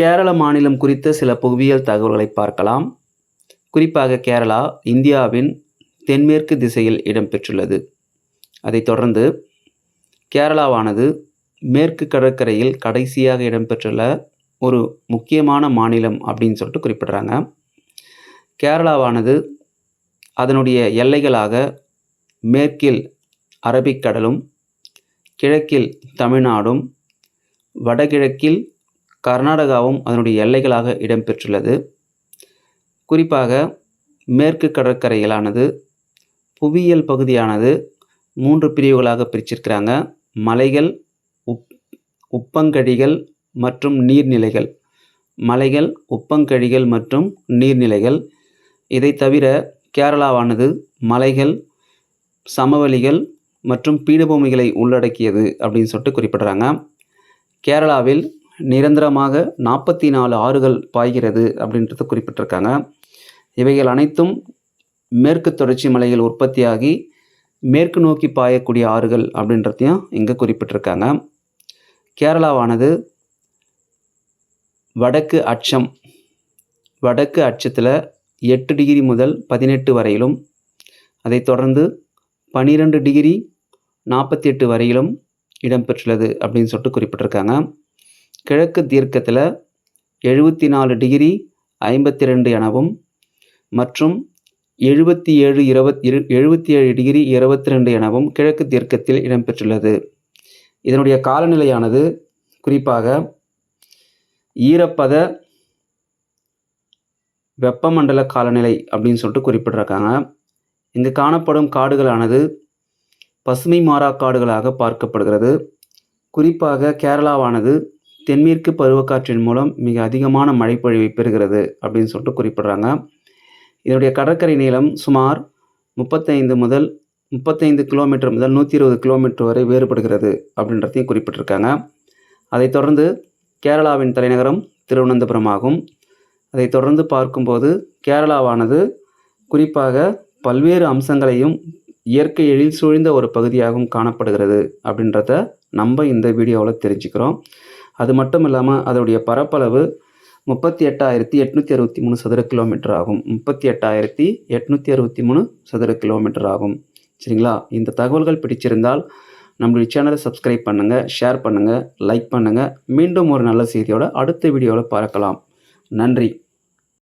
கேரள மாநிலம் குறித்த சில புவியியல் தகவல்களை பார்க்கலாம். குறிப்பாக கேரளா இந்தியாவின் தென்மேற்கு திசையில் இடம்பெற்றுள்ளது. அதைத் தொடர்ந்து கேரளாவானது மேற்கு கடற்கரையில் கடைசியாக இடம்பெற்றுள்ள ஒரு முக்கியமான மாநிலம் அப்படின்னு சொல்லிட்டு குறிப்பிடுறாங்க. கேரளாவானது அதனுடைய எல்லைகளாக மேற்கில் அரபிக்கடலும் கிழக்கில் தமிழ்நாடும் வடகிழக்கில் கர்நாடகாவும் அதனுடைய எல்லைகளாக இடம்பெற்றுள்ளது. குறிப்பாக மேற்கு கடற்கரையிலானது புவியியல் பகுதியானது மூன்று பிரிவுகளாக பிரிச்சிருக்கிறாங்க. மலைகள் உப் உப்பங்கழிகள் மற்றும் நீர்நிலைகள். மலைகள் உப்பங்கழிகள் மற்றும் நீர்நிலைகள். இதை தவிர கேரளாவானது மலைகள் சமவெளிகள் மற்றும் பீடபூமிகளை உள்ளடக்கியது அப்படின்னு சொல்லிட்டு குறிப்பிடுறாங்க. கேரளாவில் நிரந்தரமாக நாற்பத்தி நாலு ஆறுகள் பாய்கிறது அப்படின்றத குறிப்பிட்டிருக்காங்க. இவைகள் அனைத்தும் மேற்கு தொடர்ச்சி மலையில் உற்பத்தியாகி மேற்கு நோக்கி பாயக்கூடிய ஆறுகள் அப்படின்றதையும் இங்கே குறிப்பிட்டிருக்காங்க. கேரளாவானது வடக்கு அச்சம் வடக்கு அச்சத்தில் எட்டு டிகிரி முதல் பதினெட்டு வரையிலும் அதைத் தொடர்ந்து பன்னிரெண்டு டிகிரி நாற்பத்தி எட்டு வரையிலும் இடம்பெற்றுள்ளது அப்படின்னு சொல்லிட்டு குறிப்பிட்டிருக்காங்க. கிழக்கு தீர்க்கத்தில் எழுபத்தி நாலு டிகிரி ஐம்பத்தி ரெண்டு எனவும் மற்றும் எழுபத்தி ஏழு இருபத் இரு எழுபத்தி ஏழு டிகிரி இருபத்தி ரெண்டு எனவும் கிழக்கு தீர்க்கத்தில் இடம்பெற்றுள்ளது. இதனுடைய காலநிலையானது குறிப்பாக ஈரப்பத வெப்பமண்டல காலநிலை அப்படின்னு சொல்லிட்டு குறிப்பிட்டிருக்காங்க. இங்கு காணப்படும் காடுகளானது பசுமை மாறா காடுகளாக பார்க்கப்படுகிறது. குறிப்பாக கேரளாவானது தென்மேற்கு பருவக்காற்றின் மூலம் மிக அதிகமான மழைப்பொழிவை பெறுகிறது அப்படின்னு சொல்லிட்டு குறிப்பிட்றாங்க. இதனுடைய கடற்கரை நீளம் சுமார் முப்பத்தைந்து முதல் முப்பத்தைந்து கிலோமீட்டர் முதல் நூற்றி இருபது கிலோமீட்டர் வரை வேறுபடுகிறது அப்படின்றதையும் குறிப்பிட்டிருக்காங்க. அதைத் தொடர்ந்து கேரளாவின் தலைநகரம் திருவனந்தபுரம் ஆகும். அதைத் தொடர்ந்து பார்க்கும்போது கேரளாவானது குறிப்பாக பல்வேறு அம்சங்களையும் இயற்கை எழில் சூழ்ந்த ஒரு பகுதியாகவும் காணப்படுகிறது அப்படின்றத நம்ம இந்த வீடியோவில் தெரிஞ்சுக்கிறோம். அது மட்டும் இல்லாமல் அதோடைய பரப்பளவு முப்பத்தி எட்டாயிரத்தி எட்நூற்றி அறுபத்தி மூணு சதுர கிலோமீட்டர் ஆகும். முப்பத்தி எட்டாயிரத்தி எட்நூற்றி அறுபத்தி மூணு சதுர கிலோமீட்டர் ஆகும். சரிங்களா? இந்த தகவல்கள் பிடிச்சிருந்தால் நம்மளுடைய சேனலை சப்ஸ்கிரைப் பண்ணுங்கள் ஷேர் பண்ணுங்கள் லைக் பண்ணுங்கள் மீண்டும் ஒரு நல்ல செய்தியோட அடுத்த வீடியோவில் பார்க்கலாம். நன்றி.